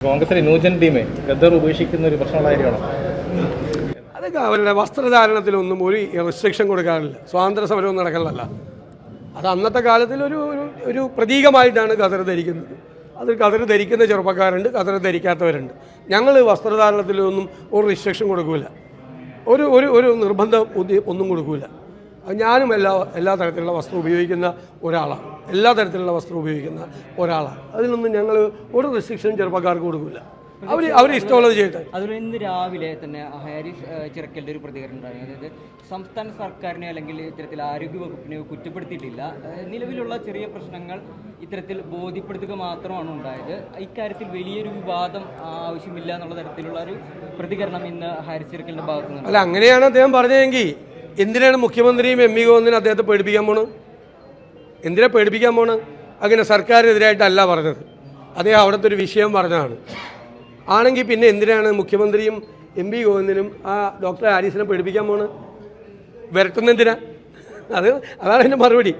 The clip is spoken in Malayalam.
കോൺഗ്രസിലെ ന്യൂജൻ ടീമേ ഗദ്ദർ ഉപേക്ഷിക്കുന്ന ഒരു പ്രശ്നമുള്ള അതൊക്കെ അവരുടെ വസ്ത്രധാരണത്തിലൊന്നും ഒരു റെസ്ട്രിക്ഷൻ കൊടുക്കാറില്ല. സ്വാതന്ത്ര്യ സമരവും നടക്കലല്ല അത് അന്നത്തെ കാലത്തിൽ ഒരു ഒരു- പ്രതീകമായിട്ടാണ് ഖദർ ധരിക്കുന്നത്. അത് ഖദർ ധരിക്കുന്ന ചെറുപ്പക്കാരുണ്ട് ഖദർ ധരിക്കാത്തവരുണ്ട്. ഞങ്ങൾ വസ്ത്രധാരണത്തിലൊന്നും ഒരു റിസ്ട്രിക്ഷൻ കൊടുക്കില്ല ഒരു ഒരു ഒരു നിർബന്ധം ഒന്നും കൊടുക്കില്ല ഞാനും എല്ലാ എല്ലാ തരത്തിലുള്ള വസ്ത്രം ഉപയോഗിക്കുന്ന ഒരാളാണ്. എല്ലാ തരത്തിലുള്ള വസ്ത്രം ഉപയോഗിക്കുന്ന ഒരാളാണ്. അതിനൊന്നും ഞങ്ങൾ ഒരു റെസ്ട്രിക്ഷനും ചെറുപ്പക്കാർക്ക് കൊടുക്കില്ല അവർ അവർ ഇഷ്ടമുള്ളത് ചെയ്യട്ടെ. അതുപോലെ ഇന്ന് രാവിലെ തന്നെ ഹാരിസ് ചിറക്കലിന്റെ ഒരു പ്രതികരണം ഉണ്ടായിരുന്നു അതായത് സംസ്ഥാന സർക്കാരിനെ അല്ലെങ്കിൽ ഇത്തരത്തിൽ ആരോഗ്യ വകുപ്പിനെ കുറ്റപ്പെടുത്തിയിട്ടില്ല നിലവിലുള്ള ചെറിയ പ്രശ്നങ്ങൾ ഇത്തരത്തിൽ ബോധ്യപ്പെടുത്തുക മാത്രമാണ് ഉണ്ടായത്. ഇക്കാര്യത്തിൽ വലിയൊരു വിവാദം ആവശ്യമില്ല എന്നുള്ള തരത്തിലുള്ള ഒരു പ്രതികരണം ഇന്ന് ഹാരിസ് ചിറക്കലിന്റെ ഭാഗത്തുനിന്ന് അല്ല അങ്ങനെയാണ് അദ്ദേഹം പറഞ്ഞതെങ്കിൽ എന്തിനാണ് മുഖ്യമന്ത്രിയും എം ഇ ഗോവിന്ദനും അദ്ദേഹത്തെ പേടിപ്പിക്കാൻ പോണത്? എന്തിനാ പേടിപ്പിക്കാൻ പോണ് അങ്ങനെ സർക്കാരിനെതിരായിട്ടല്ല പറഞ്ഞത്. അദ്ദേഹം അവിടുത്തെ ഒരു വിഷയം പറഞ്ഞതാണ്. ആണെങ്കിൽ പിന്നെ എന്തിനാണ് മുഖ്യമന്ത്രിയും എം പി ഗോവിന്ദനും ആ ഡോക്ടർ ഹാരിസിനെ പേടിപ്പിക്കാൻ പോണ് വരട്ടുന്നെന്തിനാ അത് അതാണ് എന്റെ മറുപടി.